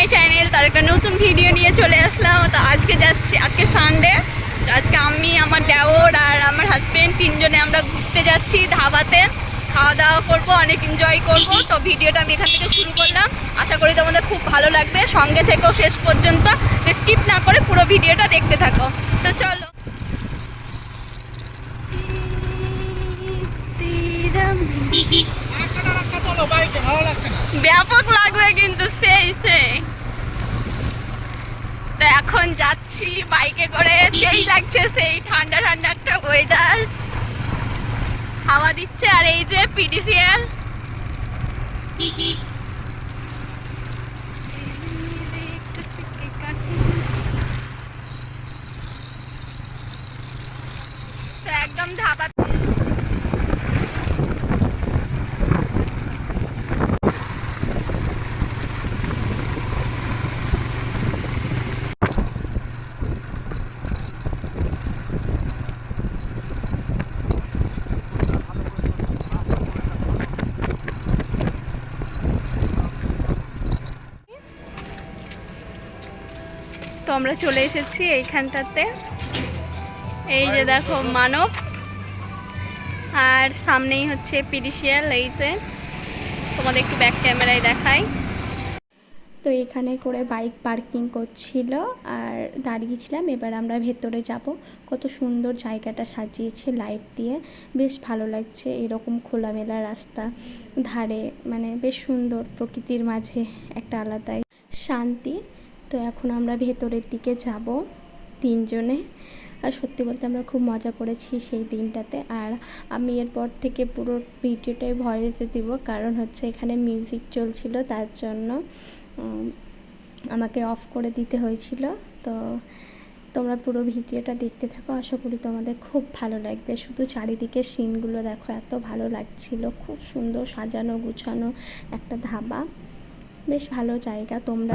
My channel তার একটা নতুন ভিডিও নিয়ে চলে আসলাম। তো আজকে যাচ্ছি আজকে সানডে আজকে আমি আমার দেওর আর আমার হাজবেন্ড তিনজনে আমরা ঘুরতে যাচ্ছি ধাবাতে। খাওয়া দাওয়া করব অনেক এনজয় করব। তো ভিডিওটা আমি এখান থেকে শুরু করলাম। আশা করি তোমাদের খুব ভালো লাগবে। সঙ্গে থেকেও শেষ পর্যন্ত। স্কিপ না করে পুরো ভিডিওটা দেখতে থাকো। তো চলো। ব্যাপক লাগবে কিন্তু সেই সেই এখন যাচ্ছি বাইকে করে, সেই লাগছে সেই ঠান্ডা ঠান্ডা একটা ওয়েদার হাওয়া দিচ্ছে আর এই যে পিডিসিএল তো একদম ধাবা তো আমরা চলে এসেছি এইখানটাতে। এই যে দেখো মানব। আর সামনেই হচ্ছে পিডিশিয়াল এই যে। তোমাদের একটু ব্যাক ক্যামেরায় দেখাই। তো এখানে করে বাইক পার্কিং করছিল আর দাঁড়িয়েছিলাম, এবার আমরা ভেতরে যাব। কত সুন্দর জায়গাটা সাজিয়েছে লাইট দিয়ে। বেশ ভালো লাগছে এরকম খোলামেলা রাস্তা ধারে। মানে বেশ সুন্দর, প্রকৃতির মাঝে একটা আলাদাই শান্তি। তো এখন আমরা ভেতরের দিকে যাব তিনজনে। আর সত্যি বলতে আমরা খুব মজা করেছি সেই দিনটাতে। আর আমি এরপর থেকে পুরো ভিডিওটাই ভয়েসে দিব, কারণ হচ্ছে এখানে মিউজিক চলছিল, তার জন্য আমাকে অফ করে দিতে হয়েছিল। তো তোমরা পুরো ভিডিওটা দেখতে থাকো, আশা করি তোমাদের খুব ভালো লাগবে। শুধু চারিদিকে সিনগুলো দেখো, এত ভালো লাগছিল। খুব সুন্দর সাজানো গুছানো একটা ধাবা। বেশ ভালো জায়গা, তোমরা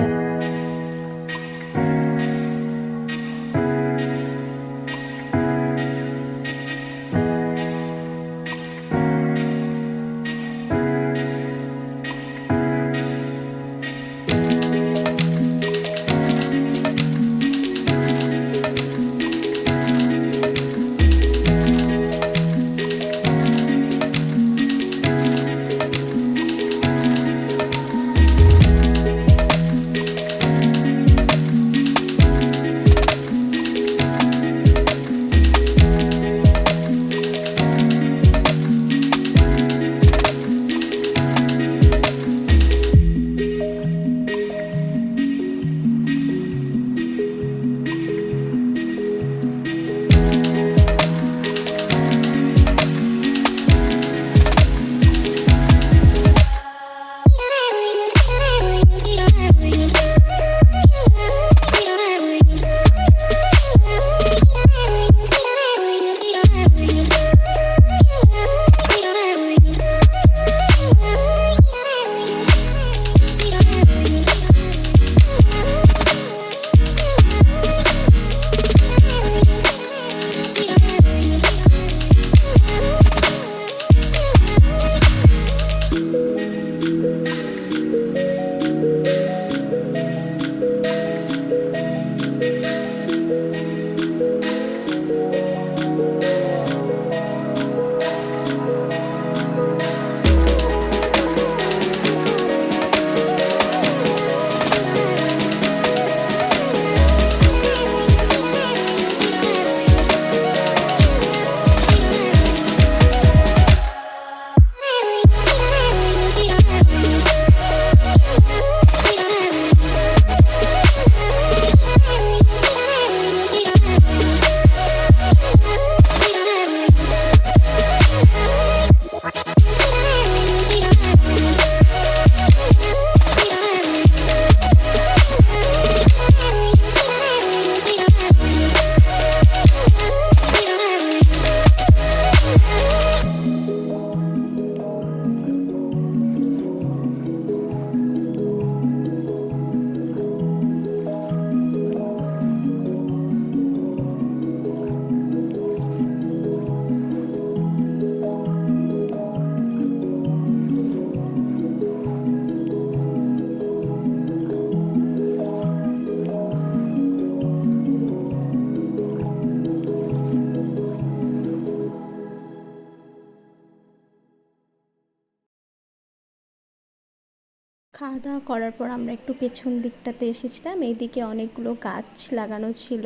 খাওয়া দাওয়া করার পর আমরা একটু পেছন দিকটাতে এসেছিলাম। এইদিকে অনেকগুলো গাছ লাগানো ছিল।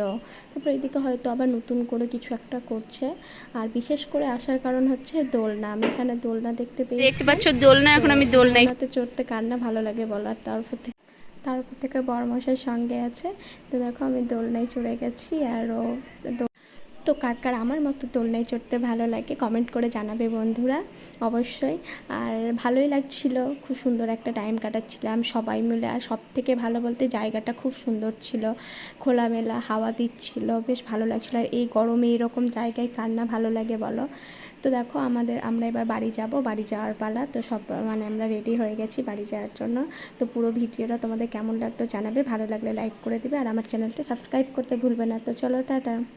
তারপর এইদিকে হয়তো আবার নতুন করে কিছু একটা করছে। আর বিশেষ করে আসার কারণ হচ্ছে দোলনা। আমি এখানে দোলনা দেখতে পেয়েছি। দেখতে পাচ্ছ দোলনা এখন আমি দোলনায় দোলনাতে চড়তে কার না ভালো লাগে বলার। তারপর থেকে তার তারপর থেকে বড়মশাই সঙ্গে আছে। তো দেখো আমি দোলনায় চড়ে গেছি। আর ও তো কার কার আমার মতো দোলনায় চড়তে ভালো লাগে কমেন্ট করে জানাবে বন্ধুরা। অবশ্যই। আর ভালোই লাগছিল, খুব সুন্দর একটা টাইম কাটাচ্ছিলাম সবাই মিলে। আর সব থেকে ভালো বলতে জায়গাটা খুব সুন্দর ছিল, খোলামেলা, হাওয়া দিচ্ছিল, বেশ ভালো লাগছিল। আর এই গরমে এরকম জায়গায় কার না ভালো লাগে বলো? তো দেখো আমাদের, আমরা এবার বাড়ি যাব, বাড়ি যাওয়ার পালা। তো সব মানে আমরা রেডি হয়ে গেছি বাড়ি যাওয়ার জন্য। তো পুরো ভিডিওটা তোমাদের কেমন লাগল জানাবে, ভালো লাগলে লাইক করে দিবে। আর আমার চ্যানেলটা সাবস্ক্রাইব করতে ভুলবে না। তো চলো, টাটা।